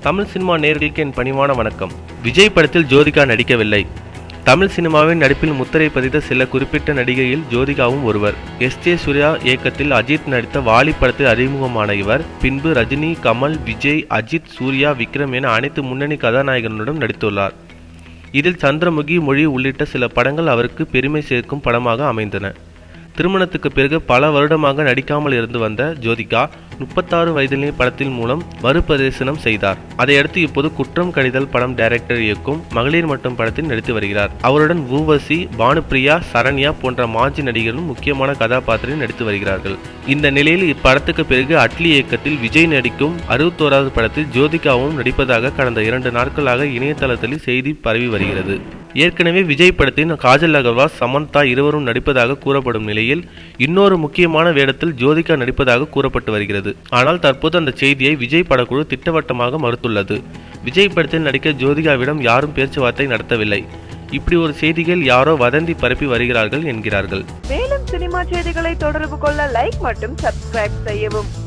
Tamil cinema நேர்களுக்கு என் பணிவான வணக்கம். விஜய் படத்தில் ஜோதிகா நடிக்கவில்லை. தமிழ் சினிமாவின் நடிப்பில் முத்திரை பதித்த சில குறிப்பிட்ட நடிகையில் ஜோதிகாவும் ஒருவர். எஸ் ஜே சூர்யா இயக்கத்தில் அஜித் நடித்த வாலி படத்தில் அறிமுகமான இவர். பின்பு ரஜினி கமல் விஜய் அஜித் சூர்யா விக்ரம் என அனைத்து முன்னணி கதாநாயகனுடன் நடித்துள்ளார். இதில் சந்திரமுகி மொழி உள்ளிட்ட சில படங்கள் அவருக்கு பெருமை சேர்க்கும் படமாக அமைந்தன. திருமணத்துக்கு பிறகு பல வருடமாக நடிக்காமல் இருந்து வந்த ஜோதிகா முப்பத்தாறு வயதிலே படத்தின் மூலம் மறுபிரதேசனம் செய்தார். அதையடுத்து இப்போது குற்றம் கடிதல் படம் டைரக்டர் இயக்கும் மகளிர் மட்டும் படத்தில் நடித்து வருகிறார். அவருடன் ஊவசி பானுப்பிரியா சரண்யா போன்ற மாஜி நடிகர்களும் முக்கியமான கதாபாத்திரத்தில் நடித்து வருகிறார்கள். இந்த நிலையில் இப்படத்துக்கு பிறகு அட்லி இயக்கத்தில் விஜய் நடிக்கும் அறுபத்தோராவது படத்தில் ஜோதிகாவும் நடிப்பதாக கடந்த இரண்டு நாட்களாக இணையதளத்தில் செய்தி பரவி வருகிறது. ஏற்கனவே விஜய் படத்தின் காஜல் அகர்வால் சமந்தா இருவரும் நடிப்பதாக கூறப்படும் நிலையில் இன்னொரு முக்கியமான வேடத்தில் ஜோதிகா நடிப்பதாக கூறப்பட்டு வருகிறது. ஆனால் தற்போது அந்த செய்தியை விஜய் படக்குழு திட்டவட்டமாக மறுத்துள்ளது. விஜய் படத்தில் நடிக்க ஜோதிகாவிடம் யாரும் பேச்சுவார்த்தை நடத்தவில்லை. இப்படி ஒரு செய்திகள் யாரோ வதந்தி பரப்பி வருகிறார்கள் என்கிறார்கள். மேலும் சினிமா செய்திகளை தொடர்பு கொள்ள லைக் மற்றும் சப்ஸ்கிரைப் செய்யவும்.